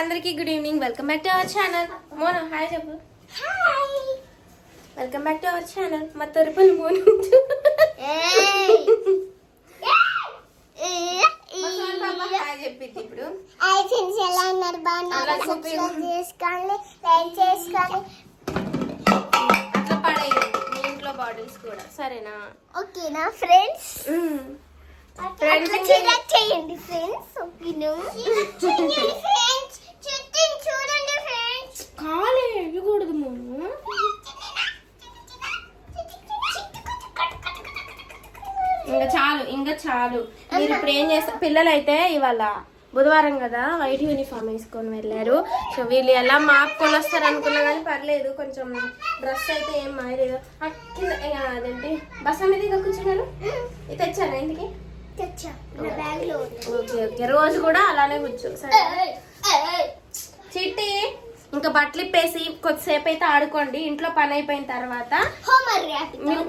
అందరికీ good evening. Welcome back to our channel. Monu hi చెప్పు. Welcome back to our channel. మా తరపున మోను. చెప్పింది ఇప్పుడు. ఎలా ఉన్నారు? బాగున్నారు? అలా సబ్స్క్రైబ్ చేసుకోండి లైక్ చేసుకోండి. అట్లా పడేయండి మీ ఇంట్లో బాటిల్స్ కూడా. సరేనా? ఓకేనా ఫ్రెండ్స్? చేయండి ఫ్రెండ్స్. ఓకేనా చూడండి ఫ్రెండ్స్ చుట్టూ చూడండి ఫ్రెండ్స్ కాలే మోను ఇంకా చాలు ఇంకా చాలు. మీరు ఇప్పుడు ఏం చేస్తారు పిల్లలు అయితే ఇవాళ బుధవారం కదా వైట్ యూనిఫామ్ వేసుకొని వెళ్ళారు. సో వీళ్ళు ఎలా మాపుకొని వస్తారు అనుకున్నా కానీ పర్లేదు కొంచెం డ్రెస్ అయితే ఏం మారలేదు అదేంటి? బస్ మీద ఇంకా కూర్చున్నారు? ఇది తెచ్చారా ఇంటికి? Okay okay. రోజు కూడా అలానే కూర్చో సరే. చిట్టి! ఇంకా బట్టలు ఇప్పేసి కొద్దిసేపు అయితే ఆడుకోండి. ఇంట్లో పని అయిపోయిన తర్వాత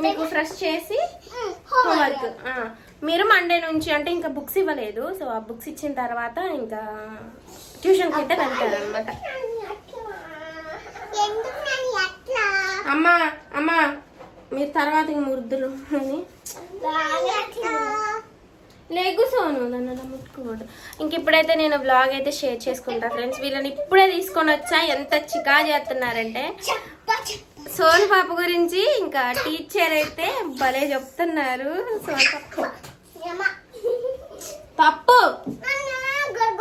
మీకు ఫ్రెష్ చేసి హోంవర్క్ మీరు మండే నుంచి అంటే ఇంకా బుక్స్ ఇవ్వలేదు. సో ఆ బుక్స్ ఇచ్చిన తర్వాత ఇంకా ట్యూషన్కి అయితే వెళ్తారు అనమాట ఎందుకు నన్ను అట్లా? అమ్మా అమ్మా మీరు తర్వాత ఇంక ముద్దులు అని. లేకు సోను నన్ను అలా ముట్టుకోవద్దు ఇంక ఇప్పుడైతే నేను బ్లాగ్ అయితే షేర్ చేసుకుంటా ఫ్రెండ్స్ వీళ్ళని ఇప్పుడే తీసుకొని వచ్చా. ఎంత చికా చేస్తున్నారంటే సోను పాప గురించి ఇంకా టీచర్ అయితే భలే చెప్తున్నారు. సోను పాప.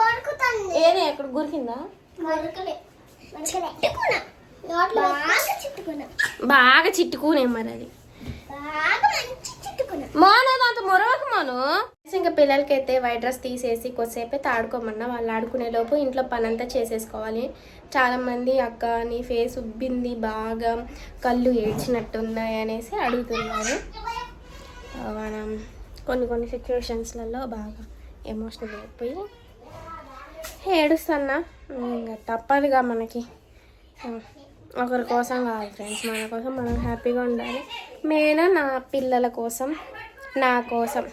గొరుకుతుంది. ఏది ఎక్కడ గురికిందా? బాగా చిట్టుకునే మరి అది. మోను అంత మొరవకు మోను. ఇంకా పిల్లలకి అయితే వైట్ డ్రెస్ తీసేసి కొద్దిసేపు అయితే ఆడుకోమన్నా. వాళ్ళు ఆడుకునే లోపు ఇంట్లో పని అంతా చేసేసుకోవాలి. చాలా మంది అక్క నీ ఫేస్ ఉబ్బింది బాగా కళ్ళు ఏడ్చినట్టున్నాయి అనేసి అడుగుతున్నారు. మనం కొన్ని కొన్ని సిచ్యువేషన్స్లలో బాగా ఎమోషనల్ అయిపోయి ఏడుస్తున్నా. ఇంకా తప్పదుగా మనకి. ఒకరి కోసం కాదు ఫ్రెండ్స్ మన కోసం మనం హ్యాపీగా ఉండాలి. నేను నా పిల్లల కోసం. నా కోసం.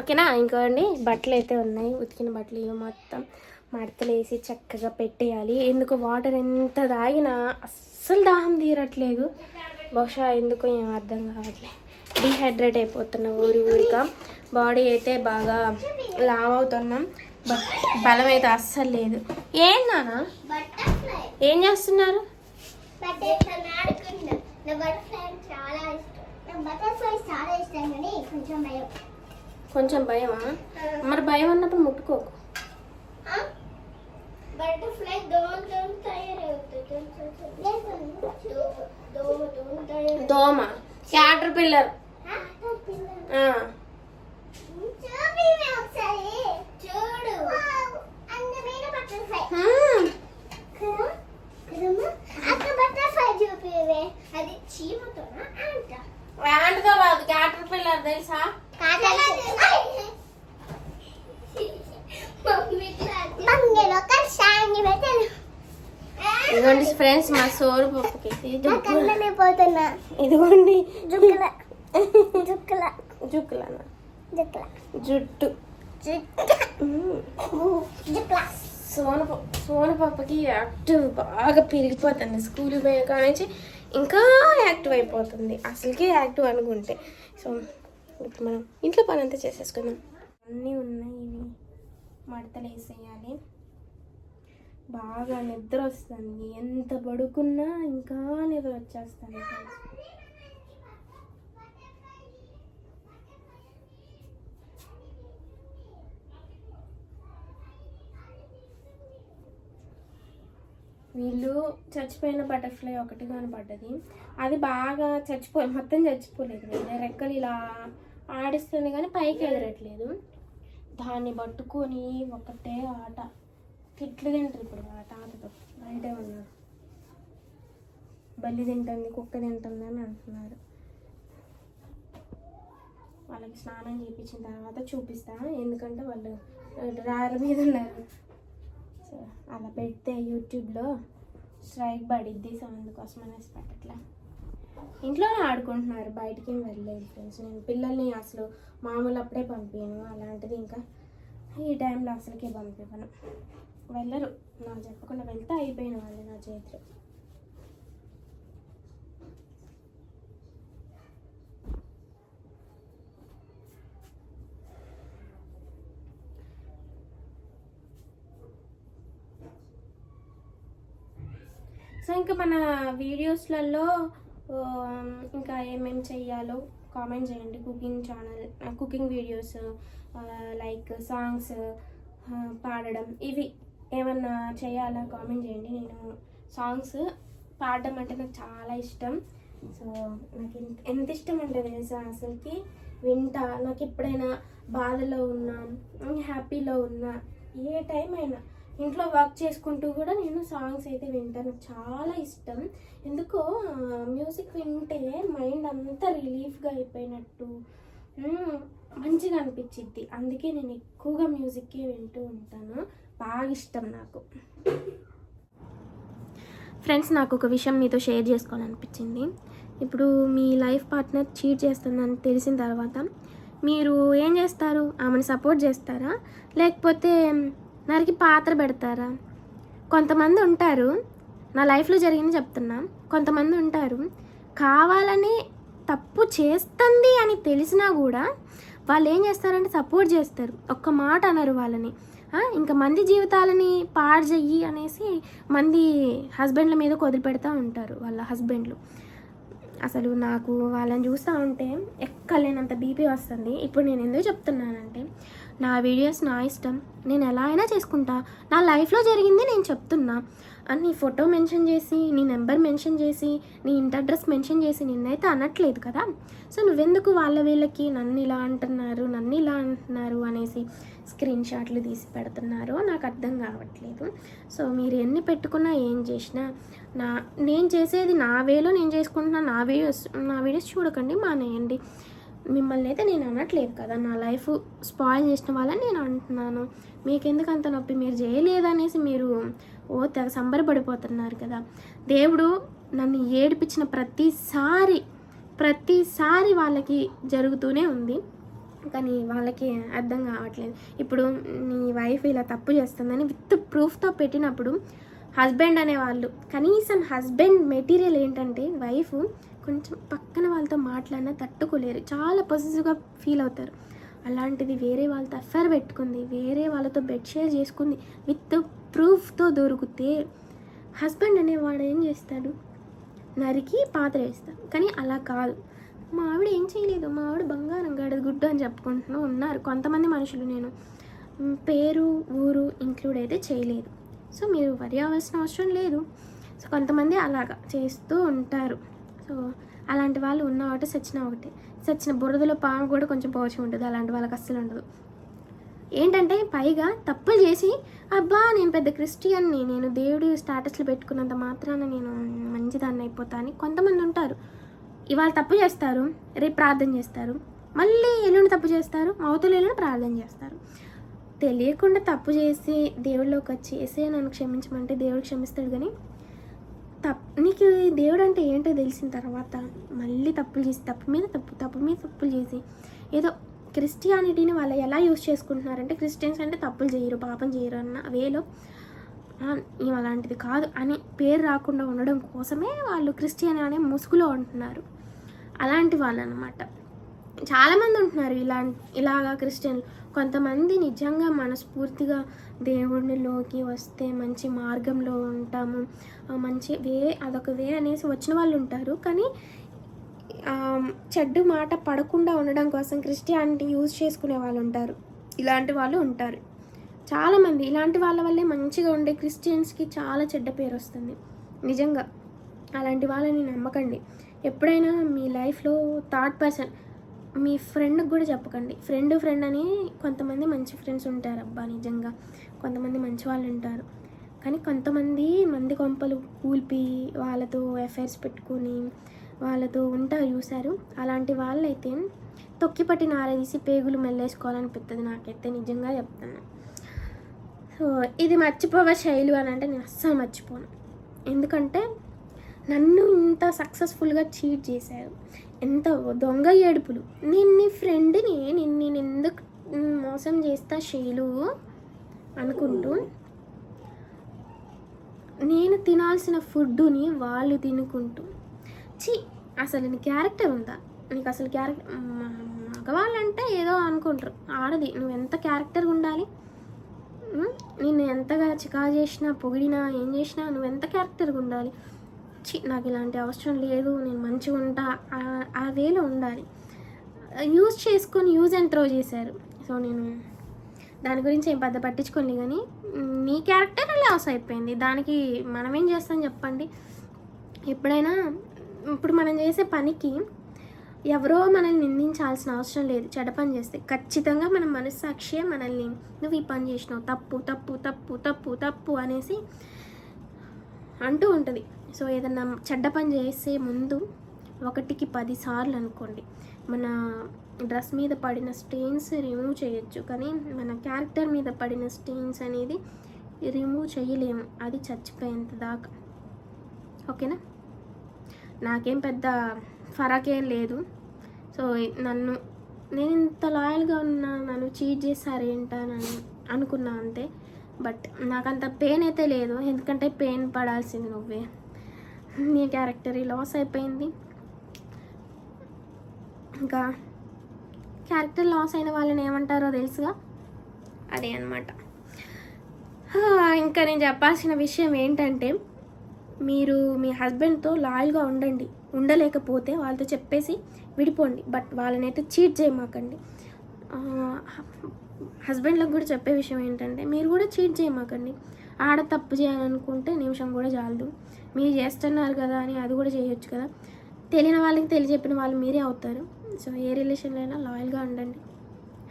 ఓకేనా? ఇంకోండి. బట్టలు అయితే ఉన్నాయి. ఉతికిన బట్టలు ఇవి మొత్తం మడతలు వేసి చక్కగా పెట్టేయాలి. ఎందుకు? వాటర్ ఎంత తాగినా అస్సలు దాహం తీరట్లేదు. బహుశా ఎందుకో ఏం అర్థం కావట్లేదు డిహైడ్రేట్ అయిపోతున్నాం ఊరి ఊరిగా బాడీ అయితే బాగా లావ్ అవుతున్నాం బలం అయితే అస్సలు లేదు. ఏం నానా ఏం చేస్తున్నారు? చాలా ఇష్టం. నా బటర్ఫ్లై చాలా ఇష్టం కానీ కొంచెం భయం. కొంచెం భయమా? మరి భయం అన్నప్పుడు ముట్టుకోకు. బటర్ఫ్లై దోమ దోమ తయారవుతుంది. దోమ. క్యాటర్ పిల్లర్ అది చీమతోనా? అంట. వ్యాంట్తో కాదు క్యాటర్ పిల్లర్ తెలుసా ఇదిగోండి ఫ్రెండ్స్ మా సోరు పప్పుకి. పోతున్నా. ఇదిగోండి. జుక్కల. జుక్కల. జుక్కుల జుక్కల. జుట్టు. సోన ప- సోన పాపకి యాక్టివ్ బాగా పెరిగిపోతుంది. స్కూల్ పోయే కాడ నుంచి ఇంకా యాక్టివ్ అయిపోతుంది. అసలుకే యాక్టివ్ అనుకుంటే. సో ఇప్పుడు మనం ఇంట్లో పని అంతా చేసేసుకుందాం. అన్నీ ఉన్నాయి ఇవి. మడతలు వేసేయాలి. బాగా నిద్ర వస్తుంది. ఎంత పడుకున్నా ఇంకా నిద్ర వచ్చేస్తుంది. వీళ్ళు చచ్చిపోయిన బటర్ఫ్లై ఒకటి కనపడ్డది అది బాగా చచ్చిపో మొత్తం చచ్చిపోలేదు. వీళ్ళ రెక్కలు ఇలా ఆడిస్తుంది కానీ పైకి ఎగరట్లేదు. దాన్ని పట్టుకొని ఒకటే ఆట. తిట్లు తింటారు ఇప్పుడు ఆ తాతతో. బయటే ఉన్నారు బల్లి తింటుంది కుక్క తింటుంది అని అంటున్నారు. వాళ్ళకి స్నానం చేయించిన తర్వాత చూపిస్తా. ఎందుకంటే వాళ్ళు రాళ్ళ మీద ఉన్నారు. సో అలా పెడితే యూట్యూబ్లో స్ట్రైక్ పడిద్ది సో అందుకోసం అనేసి పెట్టట్లా. ఇంట్లోనే ఆడుకుంటున్నారు బయటికి వెళ్ళలేదు ఫ్రెండ్స్. నేను పిల్లల్ని అసలు మామూలు అప్పుడే పంపాను అలాంటిది ఇంకా ఈ టైంలో అసలుకే పంపివ్వను. వెళ్ళరు నాకు చెప్పకుండా వెళ్తే అయిపోయిన వాళ్ళు నా చేతిలో. సో ఇంకా మన వీడియోస్లలో ఇంకా ఏమేమి చెయ్యాలో కామెంట్ చేయండి. Cooking channel cooking videos like songs పాడడం ఇవి ఏమన్నా చేయాలా కామెంట్ చేయండి. నేను సాంగ్స్ పాడడం అంటే నాకు చాలా ఇష్టం. సో నాకు ఎంత- ఎంత ఇష్టం అంటే తెలుసా అసలుకి? వింటా నాకు ఎప్పుడైనా బాధలో ఉన్నా హ్యాపీలో ఉన్నా ఏ టైం అయినా ఇంట్లో వర్క్ చేసుకుంటూ కూడా నేను సాంగ్స్ అయితే వింటాను. చాలా ఇష్టం. ఎందుకో మ్యూజిక్ వింటే మైండ్ అంతా రిలీఫ్గా అయిపోయినట్టు మంచిగా అనిపించిద్ది. అందుకే నేను ఎక్కువగా మ్యూజిక్కే వింటూ ఉంటాను. బాగా ఇష్టం నాకు. ఫ్రెండ్స్ నాకు ఒక విషయం మీతో షేర్ చేసుకోవాలనిపించింది. ఇప్పుడు మీ లైఫ్ పార్ట్నర్ చీట్ చేస్తుందని తెలిసిన తర్వాత మీరు ఏం చేస్తారు? ఆమెను సపోర్ట్ చేస్తారా? లేకపోతే నరికి పాత్ర పెడతారా? కొంతమంది ఉంటారు. నా లైఫ్లో జరిగింది చెప్తున్నా. కొంతమంది ఉంటారు. కావాలని తప్పు చేస్తుంది అని తెలిసినా కూడా వాళ్ళు ఏం చేస్తారంటే సపోర్ట్ చేస్తారు. ఒక్క మాట అనరు వాళ్ళని. ఇంకా మంది జీవితాలని పాడు చెయ్యి అనేసి మంది హస్బెండ్ల మీద వదిలిపెడతా ఉంటారు వాళ్ళ హస్బెండ్లు. అసలు నాకు వాళ్ళని చూస్తూ ఉంటే ఎక్కలేనంత బీపీ వస్తుంది. ఇప్పుడు నేను ఎందుకు చెప్తున్నానంటే నా వీడియోస్ నా ఇష్టం. నేను ఎలా అయినా చేసుకుంటా. నా లైఫ్లో జరిగింది నేను చెప్తున్నా. అని నీ ఫోటో మెన్షన్ చేసి నీ నెంబర్ మెన్షన్ చేసి నీ ఇంటి అడ్రస్ మెన్షన్ చేసి నిన్నైతే అనట్లేదు కదా. సో నువ్వెందుకు వాళ్ళ వీళ్ళకి నన్ను ఇలా అంటున్నారు నన్ను ఇలా అంటున్నారు అనేసి స్క్రీన్ షాట్లు తీసి పెడుతున్నారో నాకు అర్థం కావట్లేదు. సో మీరు ఎన్ని పెట్టుకున్నా ఏం చేసినా నా నేను చేసేది నా వేలో నేను చేసుకుంటున్నా. నా వీడియోస్ నా వీడియోస్ చూడకండి మానేయండి. మిమ్మల్ని అయితే నేను అనట్లేదు కదా. నా లైఫ్ స్పాయిల్ చేసిన వాళ్ళని నేను అంటున్నాను. మీకెందుకు అంత నొప్పి? మీరు చేయలేదనేసి మీరు ఓ తెగ సంబరపడిపోతున్నారు కదా. దేవుడు నన్ను ఏడిపించిన ప్రతిసారి ప్రతిసారి వాళ్ళకి జరుగుతూనే ఉంది. కానీ వాళ్ళకి అర్థం కావట్లేదు. ఇప్పుడు నీ వైఫ్ ఇలా తప్పు చేస్తుందని విత్ ప్రూఫ్తో పెట్టినప్పుడు హస్బెండ్ అనేవాళ్ళు. కనీసం హస్బెండ్ మెటీరియల్ ఏంటంటే వైఫ్ కొంచెం పక్కన వాళ్ళతో మాట్లాడినా తట్టుకోలేరు. చాలా పొజిటివ్గా ఫీల్ అవుతారు. అలాంటిది వేరే వాళ్ళతో అఫేర్ పెట్టుకుంది వేరే వాళ్ళతో బెడ్ షేర్ చేసుకుంది విత్ ప్రూఫ్తో దొరికితే హస్బెండ్ అనేవాడు ఏం చేస్తాడు? నరికి పాత్ర వేస్తాడు. కానీ అలా కాదు. మా ఆవిడ ఏం చేయలేదు. మా ఆవిడ బంగారం గడదు గుడ్డు అని చెప్పుకుంటున్నా ఉన్నారు. కొంతమంది మనుషులు నేను. పేరు ఊరు ఇంక్లూడ్ అయితే చేయలేదు. సో మీరు వరి అవ్వాల్సిన అవసరం లేదు. సో కొంతమంది అలాగా చేస్తూ ఉంటారు. సో అలాంటి వాళ్ళు ఉన్న ఒకటి సచిన ఒకటి. సచిన బురదలో పాము కూడా కొంచెం పోచి ఉంటుంది. అలాంటి వాళ్ళకి అస్సలు ఉండదు. ఏంటంటే పైగా తప్పులు చేసి అబ్బా నేను పెద్ద క్రిస్టియన్ని నేను దేవుడి స్టాటస్లు పెట్టుకున్నంత మాత్రాన నేను మంచిదాన్ని అయిపోతా అని కొంతమంది ఉంటారు. ఇవాళ తప్పు చేస్తారు రేపు ప్రార్థన చేస్తారు. మళ్ళీ ఎల్లుండి తప్పు చేస్తారు అవతల ఎల్లుండి ప్రార్థన చేస్తారు. తెలియకుండా తప్పు చేసి దేవుడిలోకి వచ్చి ఏసే నన్ను క్షమించమంటే దేవుడు క్షమిస్తాడు కానీ తప్ నీకు దేవుడు అంటే ఏంటో తెలిసిన తర్వాత మళ్ళీ తప్పులు చేసి తప్పు మీద తప్పు తప్పు మీద తప్పులు చేసి ఏదో క్రిస్టియానిటీని వాళ్ళు ఎలా యూస్ చేసుకుంటున్నారంటే క్రిస్టియన్స్ అంటే తప్పులు చేయరు పాపం చేయరు అన్న వేలో "ఆ, అలాంటిది కాదు అని పేరు రాకుండా ఉండడం కోసమే వాళ్ళు క్రిస్టియన్ అనే ముసుగులో ఉంటున్నారు. అలాంటి వాళ్ళు అనమాట చాలామంది ఉంటున్నారు ఇలా ఇలాగా క్రిస్టియన్లు. కొంతమంది నిజంగా మనస్ఫూర్తిగా దేవుడిలోకి వస్తే మంచి మార్గంలో ఉంటాము. మంచి వే అదొక వే అనేసి వచ్చిన వాళ్ళు ఉంటారు. కానీ చెడ్డు మాట పడకుండా ఉండడం కోసం క్రిస్టియానిటీ యూజ్ చేసుకునే వాళ్ళు ఉంటారు. ఇలాంటి వాళ్ళు ఉంటారు. చాలామంది ఇలాంటి వాళ్ళ వల్లే మంచిగా ఉండే క్రిస్టియన్స్కి చాలా చెడ్డ పేరు వస్తుంది. నిజంగా. అలాంటి వాళ్ళని నమ్మకండి. ఎప్పుడైనా మీ లైఫ్లో థర్డ్ పర్సన్ మీ ఫ్రెండ్కి కూడా చెప్పకండి. ఫ్రెండ్ ఫ్రెండ్ అని కొంతమంది మంచి ఫ్రెండ్స్ ఉంటారు అబ్బా నిజంగా. కొంతమంది మంచి వాళ్ళు ఉంటారు. కానీ కొంతమంది మంది కొంపలు కూల్పి వాళ్ళతో ఎఫైర్స్ పెట్టుకొని వాళ్ళతో ఉంటారు చూశారు. అలాంటి వాళ్ళైతే తొక్కి పట్టి నారేసి పేగులు మెల్లేసుకోవాలనిపిస్తుంది నాకైతే నిజంగా చెప్తాను సో ఇది మర్చిపోవా శైలు అని అంటే నేను అస్సలు మర్చిపోను. ఎందుకంటే నన్ను ఇంత సక్సెస్ఫుల్గా చీట్ చేశారు. ఎంత దొంగ ఏడుపులు. నేను నీ ఫ్రెండ్ని నేను నేను ఎందుకు మోసం చేస్తా షీలు అనుకుంటూ నేను తినాల్సిన ఫుడ్డుని వాళ్ళు తినుకుంటూ. చి అసలు నీ క్యారెక్టర్ ఉందా? నీకు అసలు క్యారెక్టర్ మగవాళ్ళంటే ఏదో అనుకుంటారు. ఆడది నువ్వు ఎంత క్యారెక్టర్ ఉండాలి? నేను నిన్ను ఎంతగా చికా చేసినా పొగిడినా ఏం చేసినా నువ్వు ఎంత క్యారెక్టర్గా ఉండాలి? చి నాకు ఇలాంటి అవసరం లేదు నేను మంచిగా ఉంటా ఆ- వేలో ఉండాలి. యూజ్ చేసుకొని యూజ్ అండ్ త్రో చేశారు. సో నేను దాని గురించి ఏం పెద్ద పట్టించుకోలే కానీ నీ క్యారెక్టర్ లాస్ అయిపోయింది. దానికి మనం ఏం చేస్తాం చెప్పండి? ఎప్పుడైనా ఇప్పుడు మనం చేసే పనికి ఎవరో మనల్ని నిందించాల్సిన అవసరం లేదు. చెడ్డ పని చేస్తే ఖచ్చితంగా మన మనస్సాక్షియే మనల్ని నువ్వు ఈ పని చేసినావు తప్పు తప్పు తప్పు తప్పు తప్పు అనేసి అంటూ ఉంటుంది. సో ఏదన్నా చెడ్డ పని చేసే ముందు ఒకటికి పది సార్లు అనుకోండి. మన డ్రెస్ మీద పడిన స్టెయిన్స్ రిమూవ్ చేయొచ్చు. కానీ మన క్యారెక్టర్ మీద పడిన స్టెయిన్స్ అనేది రిమూవ్ చేయలేము. అది చచ్చిపోయేంత దాకా. ఓకేనా? నాకేం పెద్ద ఫరాకేం లేదు. సో నన్ను నేను ఇంత లాయల్గా ఉన్నా నన్ను చీట్ చేశారేంటని అనుకున్నా అంతే. బట్ నాకంత పెయిన్ అయితే లేదు. ఎందుకంటే పెయిన్ పడాల్సింది నువ్వే. నీ క్యారెక్టర్ లాస్ అయిపోయింది. ఇంకా క్యారెక్టర్ లాస్ అయిన వాళ్ళని ఏమంటారో తెలుసుగా? అదే అనమాట ఇంకా నేను చెప్పాల్సిన విషయం ఏంటంటే మీరు మీ హస్బెండ్తో లాయల్గా ఉండండి. ఉండలేకపోతే వాళ్ళతో చెప్పేసి విడిపోండి. బట్ వాళ్ళనైతే చీట్ చేయమాకండి. హస్బెండ్లకు కూడా చెప్పే విషయం ఏంటంటే మీరు కూడా చీట్ చేయమాకండి. ఆడ తప్పు చేయాలనుకుంటే నిమిషం కూడా చాలదు. మీరు చేస్తున్నారు కదా అని అది కూడా చేయొచ్చు కదా. తెలియని వాళ్ళకి తెలియజెప్పిన వాళ్ళు మీరే అవుతారు. సో ఏ రిలేషన్లో అయినా లాయల్గా ఉండండి.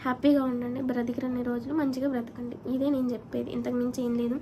హ్యాపీగా ఉండండి. బ్రతికిరన్ని రోజులు మంచిగా బ్రతకండి. ఇదే నేను చెప్పేది. ఇంతకు మించి ఏం లేదు.